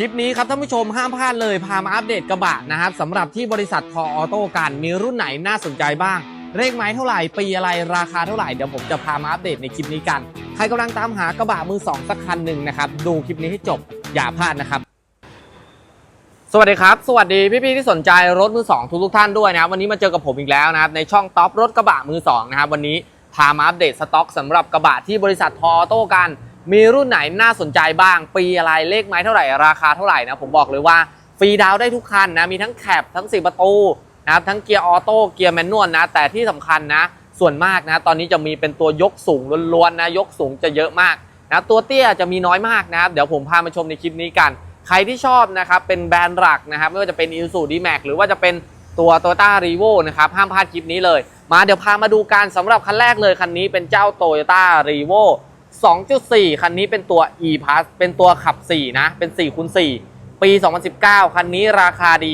คลิปนี้ครับท่านผู้ชมห้ามพลาดเลยพามาอัปเดตกระบะนะครับสำหรับที่บริษัททออโต้กันมีรุ่นไหนน่าสนใจบ้าง เลขไม้เท่าไหร่ปีอะไรราคาเท่าไหร่เดี๋ยวผมจะพามาอัปเดตในคลิปนี้กัน ใครกำลังตามหากระบะมือสองสักคันหนึ่งนะครับดูคลิปนี้ให้จบอย่าพลาดนะครับ สวัสดีครับ สวัสดีพี่ๆที่สนใจรถมือสองทุกๆท่านด้วยนะครับวันนี้มาเจอกับผมอีกแล้วนะครับในช่องท็อปรถกระบะมือสองนะครับวันนี้พามาอัปเดตสต็อกสำหรับกระบะที่บริษัททออโต้กัน มีรุ่นไหนน่าสนใจบ้าง ปีอะไรเลขไม้เท่าไหร่ราคาเท่าไหร่นะผมบอกเลยว่าฟรีดาวได้ทุกคันนะมีทั้งแคปทั้ง4ประตูนะครับทั้งเกียร์ออโต้เกียร์แมนนวลนะ แต่ที่สำคัญนะ ส่วนมากนะ ตอนนี้จะมีเป็นตัวยกสูงล้วนๆนะยกสูงจะเยอะมากนะตัวเตี้ยจะมีน้อยมากนะครับเดี๋ยวผมพามาชมในคลิปนี้กัน ใครที่ชอบนะครับเป็นแบรนด์หลักนะครับไม่ว่าจะเป็น i s u d d m a x หรือว่าจะเป็นตัว Toyota r e v o นะครับห้ามพลาดคลิปนี้เลย มาเดี๋ยวพามาดูกันสำหรับคันแรกเลยคันนี้เป็นเจ้า Toyota r e v o 2.4 คันนี้เป็นตัว e plus เป็นตัวขับ 4 นะ เป็น4คูณ4ปี 2019 คันนี้ราคาดี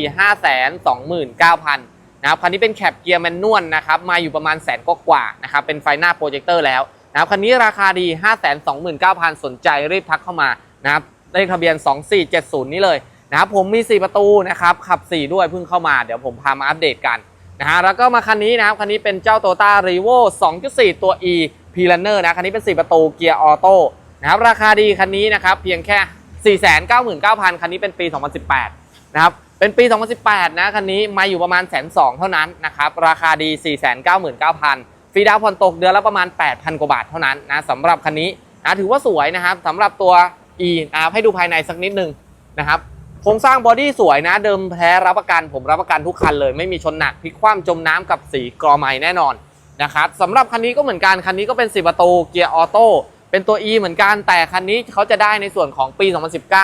529,000นะครับ คันนี้เป็นแคปเกียร์แมนนวลนะครับ มาอยู่ประมาณแสนกว่านะครับ เป็นไฟหน้าโปรเจคเตอร์แล้วนะครับ คันนี้ราคาดี 529,000 สนใจรีบทักเข้ามานะครับ เลขทะเบียน 2470 นี้เลยนะครับ ผมมี 4 ประตูนะครับ ขับ 4 ด้วยเพิ่งเข้ามา เดี๋ยวผมพามาอัปเดตกันนะฮะ แล้วก็มาคันนี้นะครับ คันนี้เป็นเจ้า Toyota r e v o 2.4 ตัว E p l a n n e r นะคันนี้เป็น 4 ประตูเกียร์ออโต้นะครับราคาดีคันนี้นะครับเพียงแค่ 499,000 คันนี้เป็นปี 2018 นะครับเป็นปี 2018 นะคันนี้มาอยู่ประมาณแสนสองเท่านั้นนะครับราคาดี 499,000ฟรีดาวน์ผ่อนตกเดือนละประมาณ 8,000 กว่าบาทเท่านั้นนะสำหรับคันนี้นะถือว่าสวยนะครับสำหรับตัว E นะครับให้ดูภายในสักนิดนึงนะครับโครงสร้างบอดี้สวยนะเดิมแท้รับประกันผมรับประกันทุกคันเลย ไม่มีชนหนักพลิกคว่ำจมน้ำกับสีกรอไม้แน่นอน นะครับสำหรับคันนี้ก็เหมือนกันคันนี้ก็เป็น4ประตูเกียร์ออโต้เป็นตัว E เหมือนกันแต่คันนี้เขาจะได้ในส่วนของปี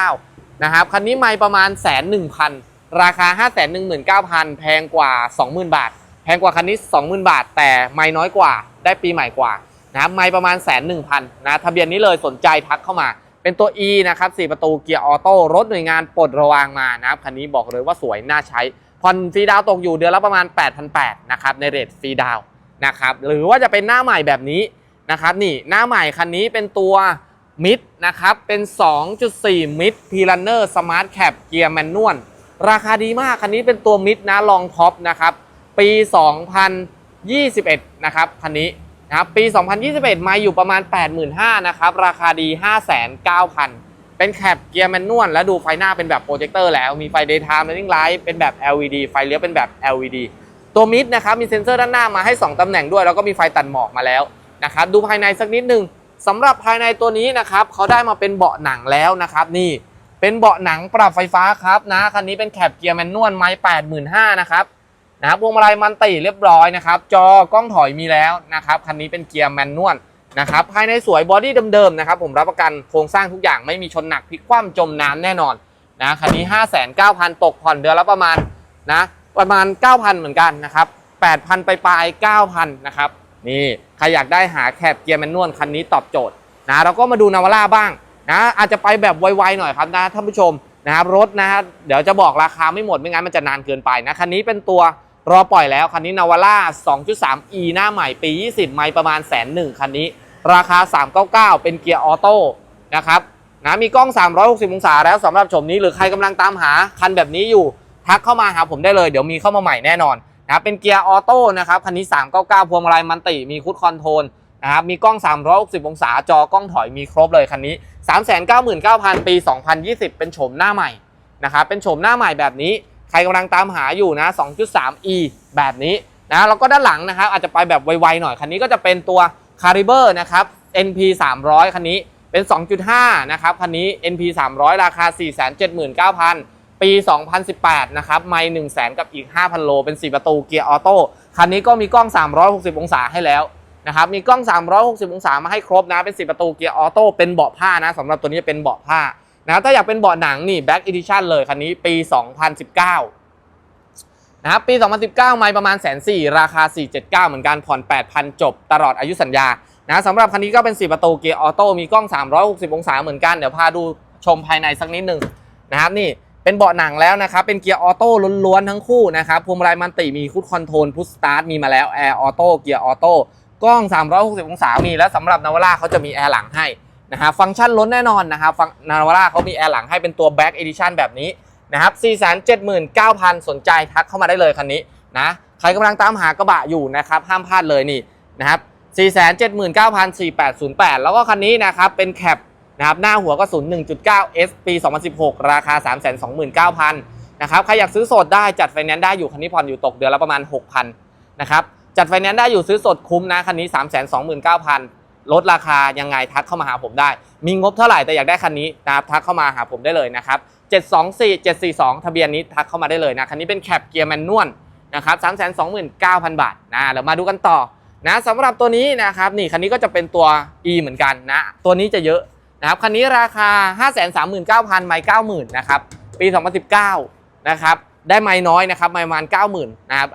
2019 นะครับคันนี้ไม่ประมาณแสนหนึ่งพันราคา 5 1 9 0 0 0 แพงกว่า 20,000 บาท แพงกว่าคันนี้ 20,000 บาท แต่ไม่น้อยกว่าได้ปีใหม่กว่านะครับไม่ประมาณแสนหนึ่งพันนะทะเบียนนี้เลยสนใจทักเข้ามา เป็นตัว E นะครับ4ประตูเกียร์ออโต้รถหน่วยงานปลดระวางมานะครับคันนี้บอกเลยว่าสวยน่าใช้ผ่อนฟรีดาวตกอยู่เดือนละประมาณ 8,800นะครับในเรทฟรีดาว นะครับหรือว่าจะเป็นหน้าใหม่แบบนี้นะครับนี่หน้าใหม่คันนี้เป็นตัวมิดนะครับเป็น 2.4 มิดพีลันเนอร์สมาร์ทแคปเกียร์แมนนวลราคาดีมากคันนี้เป็นตัวมิดนะลองท็อปนะครับปี 2021 นะครับคันนี้นะครับปี 2021 มาอยู่ประมาณ 85,000นะครับราคาดี 59,000เป็นแคปเกียร์แมนนวลแล้วดูไฟหน้าเป็นแบบโปรเจคเตอร์แล้วมีไฟ daytime running light เป็นแบบ LED ไฟเลี้ยวเป็นแบบ LED ตัวมิดนะครับมีเซ็นเซอร์ด้านหน้ามาให้ 2 ตำแหน่งด้วย แล้วก็มีไฟตัดหมอกมาแล้วนะครับดูภายในสักนิดนึงสำหรับภายในตัวนี้นะครับเขาได้มาเป็นเบาะหนังแล้วนะครับนี่เป็นเบาะหนังปรับไฟฟ้าครับนะคันนี้เป็นแคปเกียร์แมนนวลไม้แปดหมื่นห้านะครับนะครับพวงมาลัยมันติเรียบร้อยนะครับจอกล้องถอยมีแล้วนะครับคันนี้เป็นเกียร์แมนนวลนะครับภายในสวยบอดี้เดิมๆนะครับผมรับประกันโครงสร้างทุกอย่างไม่มีชนหนักพลิกคว่ำจมน้ำแน่นอนนะคันนี้ 5 9 0 0 0ตกผ่อนเดือนละประมาณนะ ประมาณ 9,000 เหมือนกันนะครับ 8,000 ไปปลาย9,000 นะครับ นี่ใครอยากได้หาแคบเกียร์แมนนวลคันนี้ตอบโจทย์นะเราก็มาดูนาวาร่าบ้างนะอาจจะไปแบบไวๆหน่อยครับนะท่านผู้ชมนะครับรถนะฮะเดี๋ยวจะบอกราคาไม่หมดไม่งั้นมันจะนานเกินไปนะคันนี้เป็นตัวรอปล่อยแล้วคันนี้นาวาร่า 2.3e หน้าใหม่ปี 20 ไม่ประมาณแสนหนึ่งคันนี้ ราคา 399 เป็นเกียร์ออโต้นะครับนะมีกล้อง 360 องศาแล้วสำหรับชมนี้หรือใครกำลังตามหาคันแบบนี้อยู่ ทักเข้ามาหาผมได้เลยเดี๋ยวมีเข้ามาใหม่แน่นอนนะครับเป็นเกียร์ออโต้นะครับคันนี้ 399 พวงมาลัยมันติมีคุดคอนโทรลนะครับมีกล้อง 360 องศาจอกล้องถอยมีครบเลยคันนี้ 399,000 ปี 2020 เป็นโฉมหน้าใหม่นะครับเป็นโฉมหน้าใหม่แบบนี้ ใครกำลังตามหาอยู่นะ 2.3e แบบนี้นะแล้วก็ด้านหลังนะครับอาจจะไปแบบไวๆหน่อยคันนี้ก็จะเป็นตัว c a r i b e r นะครับ NP 300 คันนี้เป็น 2.5 นะครับคันนี้ NP 300 ราคา 479,000 ปี 2018 นะครับไม่1 0 0 0 0แกับอีก 5,000 โล เป็น 4 ประตูเกียร์ออโต้ คันนี้ก็มีกล้อง 360 องศาให้แล้วนะครับ มีกล้อง 360 องศามาให้ครบนะ เป็น 4 ประตูเกียร์ออโต้ เป็นเบาะผ้านะสำหรับตัวนี้จะเป็นเบาะผ้า นะถ้าอยากเป็นเบาะหนังนี่ Black Edition เลยคันนี้ปี 2019 นะครับ ปี 2019 ไม่ประมาณแสนสี่ราคา 479 เหมือนกัน ผ่อน 8,000 จบ ตลอดอายุสัญญา นะสำหรับคันนี้ก็เป็น 4 ประตูเกียร์ออโต้ มีกล้อง 360 องศาเหมือนกัน เดี๋ยวพาดูชมภายในสักนิดหนึ่งนะครับนี่ เป็นเบาะหนังแล้วนะครับ เป็นเกียร์ออโต้ล้วนๆทั้งคู่นะครับพวงมาลัยมันติมีคุดคอนโทรลพุชสตาร์ทมีมาแล้วแอร์ออโต้เกียร์ออโต้กล้อง 360 องศามีแล้วสำหรับนาวาร่าเขาจะมีแอร์หลังให้นะฮะฟังก์ชันล้นแน่นอนนะครับฟังนาวาร่าเขามีแอร์หลังให้เป็นตัว Back Edition แบบนี้นะครับ 479,000 สนใจทักเข้ามาได้เลยคันนี้นะใครกำลังตามหากระบะอยู่นะครับห้ามพลาดเลยนี่นะครับ479,4808 แล้วก็คันนี้นะครับเป็นแคป นะครับหน้าหัวกระสุน 1.9 S ปี 2016 ราคา 329,000นะครับใครอยากซื้อสดได้จัดไฟแนนซ์ได้อยู่คันนี้ผ่อนอยู่ตกเดือนละประมาณ 6,000นะครับจัดไฟแนนซ์ได้อยู่ซื้อสดคุ้มนะคันนี้ 329,000 ลดราคายังไงทักเข้ามาหาผมได้ มีงบเท่าไหร่แต่อยากได้คันนี้นะครับทักเข้ามาหาผมได้เลยนะครับ724 742 ทะเบียนนี้ทักเข้ามาได้เลยนะคันนี้เป็นแคปเกียร์แมนนวลนะครับ329,000 บาทนะเดี๋ยวมาดูกันต่อนะสำหรับตัวนี้นะครับนี่คันนี้ก็จะเป็นตัว E เหมือนกันนะตัวนี้จะเยอะ นะครับคันนี้ราคา 539,000 ไม่90,000นะครับปี 2019 นะครับได้ไม่น้อยนะครับไม่ประมาณ 90,000นะครับ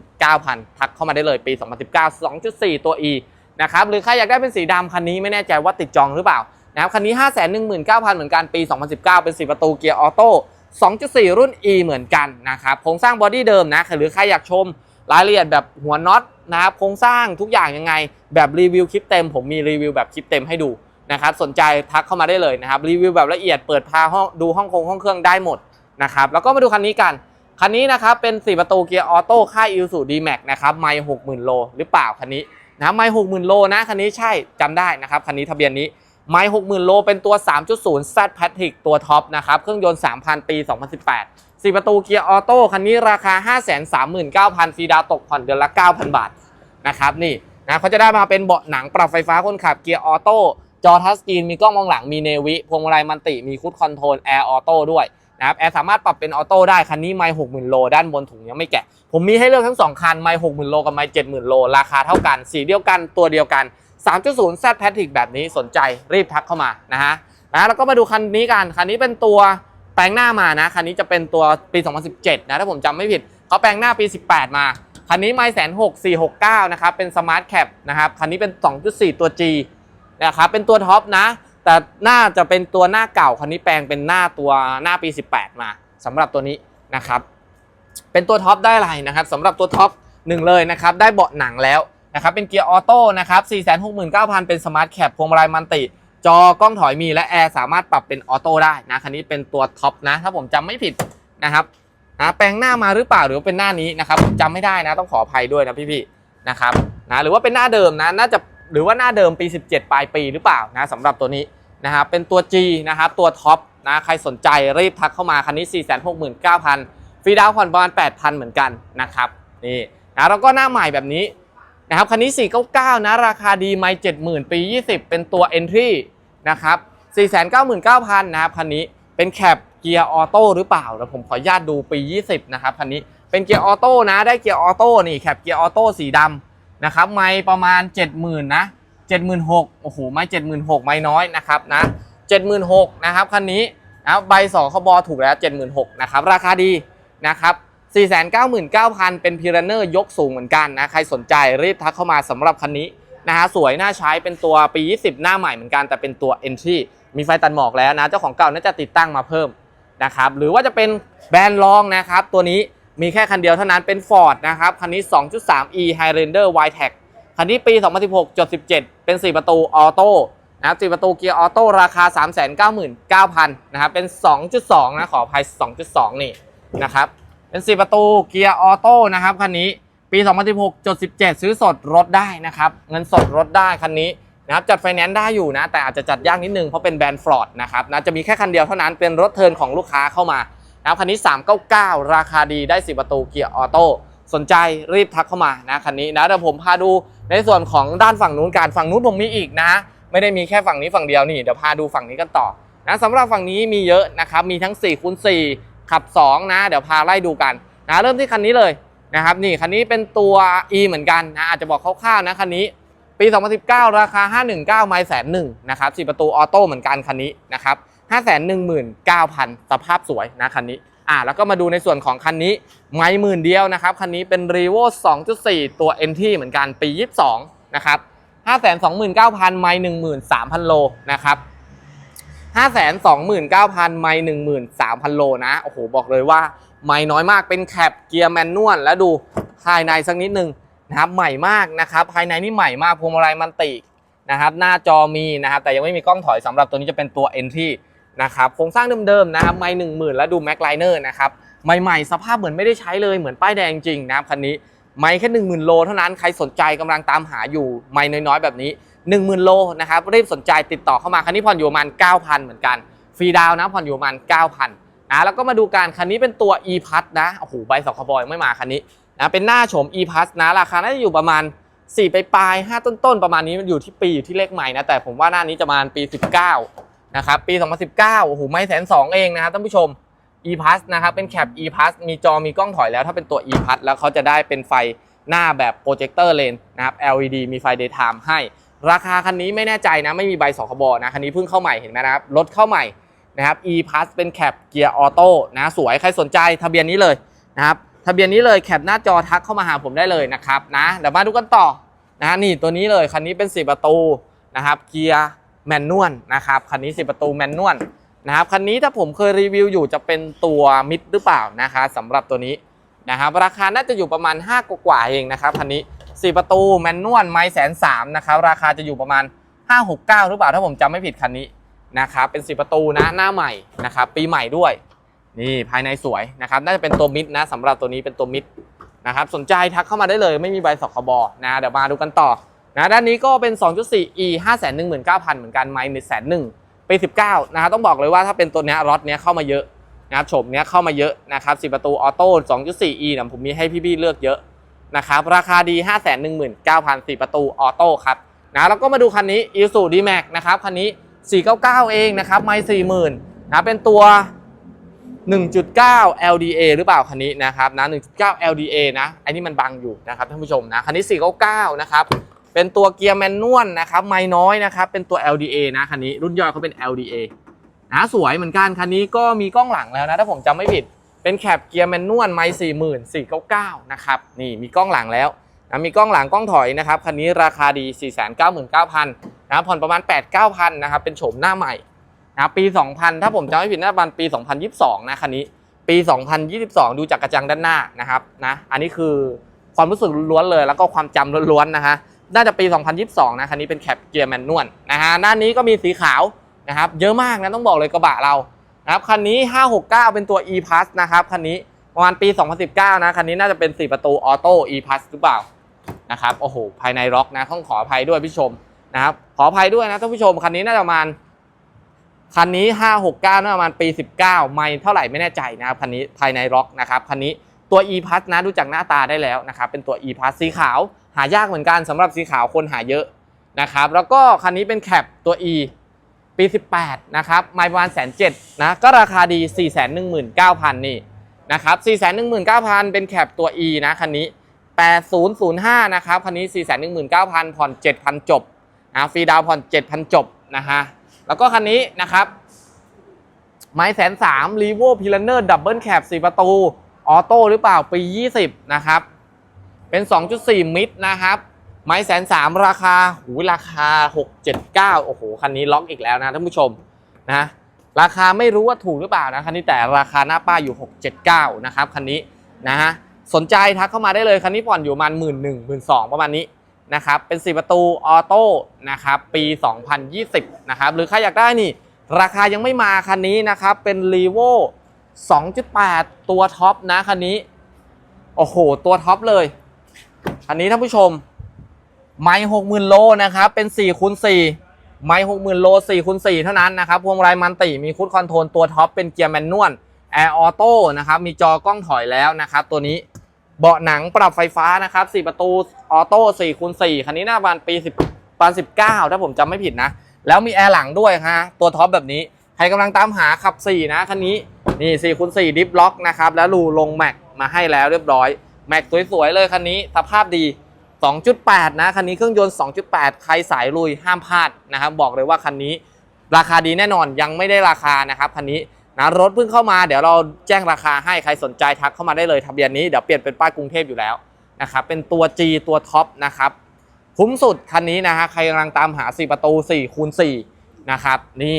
539,000 ทักเข้ามาได้เลยปี 2019 2.4 ตัว E นะครับหรือใครอยากได้เป็นสีดำคันนี้ไม่แน่ใจว่าติดจองหรือเปล่านะครับคันนี้ 519,000 เหมือนกันปี 2019 เป็นสีประตูเกียร์ออโต้2.4 รุ่น E เหมือนกันนะครับโครงสร้างบอดี้เดิมนะหรือใครอยากชมรายละเอียดแบบหัวน็อตนะครับโครงสร้างทุกอย่างยังไง แบบรีวิวคลิปเต็ม ผมมีรีวิวแบบคลิปเต็มให้ดู นะครับสนใจทักเข้ามาได้เลยนะครับรีวิวแบบละเอียดเปิดพาห้องดูห้องคงห้องเครื่องได้หมดนะครับแล้วก็มาดูคันนี้กันคันนี้นะครับเป็น 4 ประตูเกียร์ออโต้ค่าย i ิ s u d m a x นะครับไม่60,000โลหรือเปล่าคันนี้นะไม่60,000โลนะคันนี้ใช่จำได้นะครับคันนี้ทะเบียนนี้ไม่60,000โลเป็นตัว 3.0 Z Patrick ตัวท็อปนะครับเครื่องยนต์ 3,000 ปี 2018 4 ประตูเกียร์ออโต้คันนี้ราคา 539,000ฟรีดาวน์ตกผ่อนเดือนละ 9,000 บาทนะครับนี่นะเขาจะได้มาเป็นเบาะหนังปรับไฟฟ้าคนขับเกียร์ออโต้ จอทัชสกรีนมีกล้องมองหลังมีเนวิพวงมาลัยมันติมีคูดคอนโทรลแอร์ออโต้ด้วยนะครับแอร์สามารถปรับเป็นออโต้ได้ คันนี้ไม่หกหมื่นโลด้านบนถุงยังไม่แกะ ผมมีให้เลือกทั้ง 2 คัน ไม่หกหมื่นโลกับไม่เจ็ดหมื่นโล ราคาเท่ากัน สีเดียวกันตัวเดียวกัน 3.0 Z Patrick แบบนี้สนใจรีบทักเข้ามานะฮะนะแล้วก็มาดูคันนี้กัน คันนี้เป็นตัวแปลงหน้ามานะ คันนี้จะเป็นตัวปี 2017 นะถ้าผมจำไม่ผิดเขาแปลงหน้าปี 18 มาคันนี้ไม่แสนหกสี่หกเก้านะครับเป็นสมาร์ทแคปนะครับคันนี้เป็น 2.4 ตัว G นะครับเป็นตัวท็อปนะ แต่น่าจะเป็นตัวหน้าเก่าคันนี้แปลงเป็นหน้าตัวหน้าปี 18 มาสำหรับตัวนี้นะครับ เป็นตัวท็อปได้อะไรนะครับสำหรับตัวท็อปหนึ่งเลยนะครับได้เบาะหนังแล้วนะครับเป็นเกียร์ออโต้นะครับ469,000 เป็นสมาร์ทแคปพวงมาลัยมันติ จอกล้องถอยมีและแอร์สามารถปรับเป็นออโต้ได้นะคันนี้เป็นตัวท็อปนะ ถ้าผมจำไม่ผิดนะครับนะแปลงหน้ามาหรือเปล่าหรือว่าเป็นหน้านี้นะครับจำไม่ได้นะต้องขออภัยด้วยนะพี่ๆนะครับนะหรือว่าเป็นหน้าเดิมนะน่าจะ หรือว่าหน้าเดิมปี 17 ปลายปีหรือเปล่านะสำหรับตัวนี้นะครับเป็นตัว G นะครับตัวท็อปนะใครสนใจรีบทักเข้ามาคันนี้ 469,000 ฟรีดาวน์ผ่อนประมาณ 8,000 เหมือนกันนะครับนี่นะแล้วก็หน้าใหม่แบบนี้นะครับคันนี้ 499 นะราคาดีไม่70,000 ปี 20 เป็นตัว Entry นะครับ 499,000 นะครับคันนี้เป็นแคปเกียร์ออโต้หรือเปล่าแล้วผมขออนุญาตดูปี 20 นะครับคันนี้เป็นเกียร์ออโต้นะได้เกียร์ออโต้นี่แคปเกียร์ออโต้สีดำ นะครับไม่ประมาณ 70,000นะ76,000โอ้โหไม่76,000ไม่น้อยนะครับนะ76,000นะครับคันนี้นะใบสองขบอถูกแล้ว 76,000นะครับราคาดีนะครับ499,000 เป็นพีรันเนอร์ยกสูงเหมือนกันนะใครสนใจรีบทักเข้ามาสำหรับคันนี้นะฮะสวยน่าใช้เป็นตัวปี 20 หน้าใหม่เหมือนกันแต่เป็นตัว Entry มีไฟตัดหมอกแล้วนะ เจ้าของเก่าน่าจะติดตั้งมาเพิ่มนะครับหรือว่าจะเป็นแบรนด์รองนะครับตัวนี้ มีแค่คันเดียวเท่านั้นเป็น Ford นะครับ คันนี้ 2.3e Highlander Wildtrak คันนี้ปี 2016จด17 เป็น 4 ประตูออโต้นะครับ4ประตูเกียร์ออโต้ราคา 399,000 นะครับ เป็น 2.2 นะขออภัย 2.2 นี่นะครับ เป็น 4 ประตูเกียร์ออโต้นะครับคันนี้ปี 2016จด17 ซื้อสดรถได้นะครับ เงินสดรถได้คันนี้นะครับจัดไฟแนนซ์ได้อยู่นะ แต่อาจจะจัดยากนิดนึงเพราะเป็นแบรนด์ฟอร์ดนะครับนะจะมีแค่คันเดียวเท่านั้นเป็นรถเทิร์นของลูกค้าเข้ามา นะครับคันนี้ 399 ราคาดีได้4ประตูเกียร์ออโต้สนใจรีบทักเข้ามานะคันนี้นะเดี๋ยวผมพาดูในส่วนของด้านฝั่งนู้นการฝั่งนู้นผมมีอีกนะ ไม่ได้มีแค่ฝั่งนี้ฝั่งเดียวนี่เดี๋ยวพาดูฝั่งนี้กันต่อนะสำหรับฝั่งนี้มีเยอะนะครับมีทั้ง4คูณ4ขับ 2 นะ เดี๋ยวพาไล่ดูกันนะเริ่มที่คันนี้เลยนะครับนี่คันนี้เป็นตัว E เหมือนกันนะอาจจะบอกคร่าวๆนะคันนี้ปี 2019 ราคา 519 ไมล์แสนหนึ่งนะครับ4ประตูออโต้เหมือนกันคันนี้นะครับ 519,000 สภาพสวยนะคันนี้อ่าแล้วก็มาดูในส่วนของคันนี้ไม่หมื่นเดียวนะครับ คันนี้เป็น r e v o 2.4 ตัว NT เหมือนกันปี 22 นะครับ 529,000 ไมล์13,000 โลนะครับ529,000 ไมล์13,000 โลนะ โอ้โห บอกเลยว่า ไมล์น้อยมากเป็นแคปเกียร์แมนนวลแล้วดูภายในสักนิดนึงนะครับใหม่มากนะครับ ภายในนี่ใหม่มากพวงมาลัยมันตินะครับ หน้าจอมีนะครับ แต่ยังไม่มีกล้องถอยสำหรับตัวนี้จะเป็นตัว Entry นะครับโครงสร้างเดิมๆนะครับไม่หนึ่งหมื่นแล้วดูแม็กไลเนอร์นะครับใหม่ๆ สภาพเหมือนไม่ได้ใช้เลยเหมือนป้ายแดงจริงนะครับคันนี้ไม่แค่หนึ่งหมื่นโลเท่านั้นใครสนใจกำลังตามหาอยู่ไม่น้อยๆ แบบนี้1 0,000โลนะครับรีบสนใจติดต่อเข้ามาคันนี้ผ่อนอยู่ประมาณ9,000เหมือนกันฟรีดาวนะผ่อนอยู่ประมาณ9,000นะแล้วก็มาดูการคันนี้เป็นตัว e p a s นะโอ้โหใบสคบอยไม่มาคันนี้นะเป็นหน้าโฉม e p a s นะราคาน่าจะอยู่ประมาณ4ไปปลาย5ต้นๆ ประมาณนี้มันอยู่ที่ปีอยู่ที่เลขใหม่นะแต่ผมว่าหน้านี้จะประมาปี 19 นะครับปี 2019 โอ้โห ไม่แสนสองเองนะครับท่านผู้ชม e p a s นะครับเป็นแคป e p a s มีจอมีกล้องถอยแล้วถ้าเป็นตัว e p a s แล้วเขาจะได้เป็นไฟหน้าแบบโปรเจคเตอร์เลนนะครับ LED มีไฟ daytime ให้ ราคาคันนี้ไม่แน่ใจนะ ไม่มีใบสคบนะ คันนี้เพิ่งเข้าใหม่เห็นไหมนะครับรถเข้าใหม่นะครับ e plus เป็นแคปเกียร์ออโต้นะสวยใครสนใจทะเบียนนี้เลยนะครับทะเบียนนี้เลยแคปหน้าจอทักเข้ามาหาผมได้เลยนะครับนะเดี๋ยวมาดูกันต่อนะนี่ตัวนี้เลยคันนี้เป็น4ประตูนะครับเกียร์ แมนนวลนะครับคันนี้4ประตูแมนนวลนะครับคันนี้ถ้าผมเคยรีวิวอยู่จะเป็นตัวมิดหรือเปล่านะคะสำหรับตัวนี้นะครับราคาน่าจะอยู่ประมาณ 5 กว่าเองนะครับคันนี้ 4 ประตูแมนนวลไม้แสนสามนะครับราคาจะอยู่ประมาณ 569 หรือเปล่าถ้าผมจำไม่ผิดคันนี้นะครับเป็น 4 ประตูนะหน้าใหม่นะครับปีใหม่ด้วยนี่ภายในสวยนะครับน่าจะเป็นตัวมิดนะสำหรับตัวนี้เป็นตัวมิดนะครับสนใจทักเข้ามาได้เลยไม่มีใบสคบนะเดี๋ยวมาดูกันต่อ นะด้านนี้ก็เป็น 2.4 e 5 1 9 0 0 0 เหมือนกันไม้1 1 0 0 0ปี19นะครับต้องบอกเลยว่าถ้าเป็นตัวเนี้ยรถเนี้ยเข้ามาเยอะนะครับโฉมเนี้ยเข้ามาเยอะนะครับ4ประตูออโต้ 2.4 e นี่ยผมมีให้พี่ๆเลือกเยอะนะครับราคาดี 5 1 9 0 0 0 4 ประตูออโต้ครับนะแล้วก็มาดูคันนี้ i s u d m a x นะครับคันนี้ 499 เองนะครับไม่40,000นะเป็นตัว 1.9 LDA หรือเปล่าคันนี้นะครับนะ1.9 LDA นะไอันนี้มันบังอยู่นะครับท่านผู้ชมนะคันนี้ 499 นะครับ เป็นตัวเกียร์แมนนวลนะครับไม่น้อยนะครับ เป็นตัว LDA นะคันนี้รุ่นย่อยเขาเป็น LDA นะสวยเหมือนกันคันนี้ก็มีกล้องหลังแล้วนะถ้าผมจำไม่ผิด เป็นแคปเกียร์แมนนวลไม่สี่หมื่นสี่เก้าเก้านะครับนี่มีกล้องหลังแล้วนะมีกล้องหลังกล้องถอยนะครับคันนี้ราคาดี4ี่แสนเก้าหมื่นเก้าพันนะผ่อนประมาณ8ปดเก้าพันนะครับเป็นโฉมหน้าใหม่นะปี 2000 ถ้าผมจำไม่ผิดน่าจะปี 2022 นะคันนี้ ปี 2022 ดูจากกระจังด้านหน้านะครับนะอันนี้คือความรู้สึกล้วนเลยแล้วก็ความจำล้วนๆนะฮะ น่าจะปี 2022 นะคันนี้เป็นแคปเกียร์แมนนวลนะฮะหน้านี้ก็มีสีขาวนะครับเยอะมากนะต้องบอกเลยกระบะเรานะครับคันนี้ 569 เป็นตัว e plus นะครับคันนี้ประมาณปี 2019 นะคันนี้น่าจะเป็น 4 ประตูออโต้ e plus หรือเปล่านะครับโอ้โหภายในล็อกนะต้องขออภัยด้วยพี่ชมนะครับขออภัยด้วยนะท่านผู้ชมคันนี้น่าจะประมาณคันนี้ 569น่าจะประมาณปี 19 ไม่เท่าไหร่ไม่แน่ใจนะครับคันนี้ภายในล็อกนะครับคันนี้ตัว e plus นะดูจากหน้าตาได้แล้วนะครับเป็นตัว e plus สีขาว หายากเหมือนกันสำหรับสีขาวคนหาเยอะนะครับ แล้วก็คันนี้เป็นแคปตัว e ปี 18 นะครับไม่ประมาณแสนเจ็ดนะก็ราคาดี 4 1 9 0 0 0 นี่นะครับ 4 1 9 0 0 0 เป็นแคปตัว E นะคันนี้ 8005 นะครับคันนี้ 4 1 9 0 0 0 ผ่อน 7,000 จบนะฟรีดาวผ่อน 7,000 จบนะฮะแล้วก็คันนี้นะครับไม้แสนสามรีโวพิลเนอร์ดับเบิลแคป4ประตู ออโต้หรือเปล่า ปี 20 นะครับ เป็น 2.4 มิตรนะครับ ไม้แสนสามราคาหูราคา 679 โอ้โห คันนี้ล็อกอีกแล้วนะท่านผู้ชมนะ ราคาไม่รู้ว่าถูกหรือเปล่านะคันนี้แต่ราคาหน้าป้ายอยู่ 679 นะครับคันนี้นะฮะ สนใจทักเข้ามาได้เลยคันนี้ผ่อนอยู่ประมาณหมื่นหนึ่งหมื่นสองประมาณนี้นะครับ เป็น 4 ประตูออโต้นะครับ ปี 2020 นะครับ หรือใครอยากได้นี่ ราคายังไม่มาคันนี้นะครับ เป็น r e v o 2.8 ตัวท็อปนะคันนี้ โอ้โห ตัวท็อปเลย คันนี้ท่านผู้ชม ไม่หกหมื่นโลนะครับ เป็น4ี่คูณสี่ไม่หกหมื่นโล4ี่คูณสี่เท่านั้นนะครับ พวงมาลัยมันติมีคูดคอนโทรลตัวท็อปเป็นเกียร์แมนนวลแอร์ออโต้นะครับ มีจอกล้องถอยแล้วนะครับ ตัวนี้เบาะหนังปรับไฟฟ้านะครับ4ประตูออโต้4คูณ4คันนี้หน้าบานปี10ปาน19 ถ้าผมจำไม่ผิดนะ แล้วมีแอร์หลังด้วยฮะตัวท็อปแบบนี้ ใครกำลังตามหาขับ 4 นะคันนี้ นี่4คูณ4ดิฟล็อกนะครับ แล้วรูลงแม็กมาให้แล้วเรียบร้อย แม็กสวยๆเลยคันนี้สภาพดี 2.8 นะ คันนี้เครื่องยนต์ 2.8 ใครสายลุยห้ามพลาดนะครับบอกเลยว่าคันนี้ราคาดีแน่นอนยังไม่ได้ราคานะครับคันนี้นะรถเพิ่งเข้ามาเดี๋ยวเราแจ้งราคาให้ใครสนใจทักเข้ามาได้เลยทะเบียนนี้เดี๋ยวเปลี่ยนเป็นป้ายกรุงเทพอยู่แล้วนะครับเป็นตัว G ตัวท็อปนะครับคุ้มสุดคันนี้นะฮะใครกำลังตามหา 4 ประตู4คูณ4นะครับนี่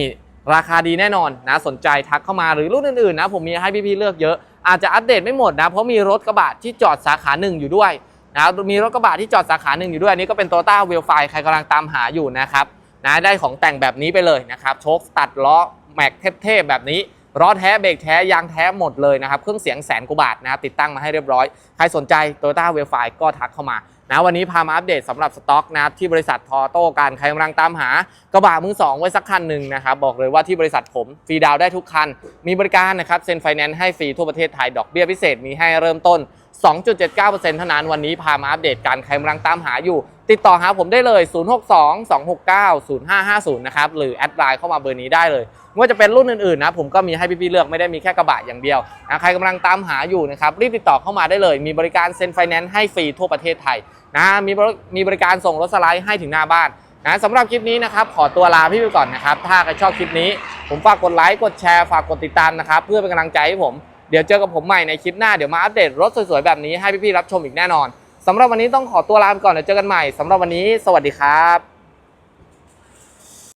ราคาดีแน่นอนนะสนใจทักเข้ามาหรือรุ่นอื่นๆนะผมมีให้พี่ๆเลือกเยอะอาจจะอัปเดตไม่หมดนะเพราะมีรถกระบะที่จอดสาขาหนึ่งอยู่ด้วยนะมีรถกระบะที่จอดสาขาหนึ่งอยู่ด้วยอันนี้ก็เป็นโตโยต้าเวลไฟใครกำลังตามหาอยู่นะครับนะได้ของแต่งแบบนี้ไปเลยนะครับโชคตัดล้อแม็กเทพๆแบบนี้ล้อแท้เบรกแท้ยางแท้หมดเลยนะครับเครื่องเสียงแสนกว่าบาทนะครับติดตั้งมาให้เรียบร้อย ใครสนใจ Toyota w e l f i ก็ทักเข้ามา นะวันนี้พามาอัปเดตสำหรับสต็อกนะครับที่บริษัททอโต้การใครกำลังตามหากระบะมือสองไว้สักคันหนึ่งนะครับบอกเลยว่าที่บริษัทผมฟรีดาวได้ทุกคัน มีบริการนะครับเซ็นไฟแนนซ์ให้ฟรีทั่วประเทศไทยดอกเบี้ยพิเศษมีให้เริ่มต้น 2.79%เท่านั้นวันนี้พามาอัปเดตการใครกำลังตามหาอยู่ ติดต่อหาผมได้เลย 062-269-0550 นะครับ หรือแอดไลน์เข้ามาเบอร์นี้ได้เลยไม่ว่าจะเป็นรุ่นอื่นๆนะ ผมก็มีให้พี่ๆเลือกไม่ได้มีแค่กระบะอย่างเดียวนะใครกำลังตามหาอยู่นะครับ รีบติดต่อเข้ามาได้เลย มีบริการเซ็นไฟแนนซ์ให้ฟรีทั่วประเทศไทยนะมีบริมีบริการส่งรถสไลด์ให้ถึงหน้าบ้านนะสำหรับคลิปนี้นะครับ ขอตัวลาพี่ไปก่อนนะครับ ถ้าใครชอบคลิปนี้ ผมฝากกดไลค์กดแชร์ฝากกดติดตามนะครับ เพื่อเป็นกำลังใจให้ผมเดี๋ยวเจอกับผมใหม่ในคลิปหน้าเดี๋ยวมาอัปเดตรถสวยๆแบบนี้ให้พี่ๆรับชมอีกแน่นอน สำหรับวันนี้ต้องขอตัวลาไปก่อนเดี๋ยวเจอกันใหม่สำหรับวันนี้ สวัสดีครับ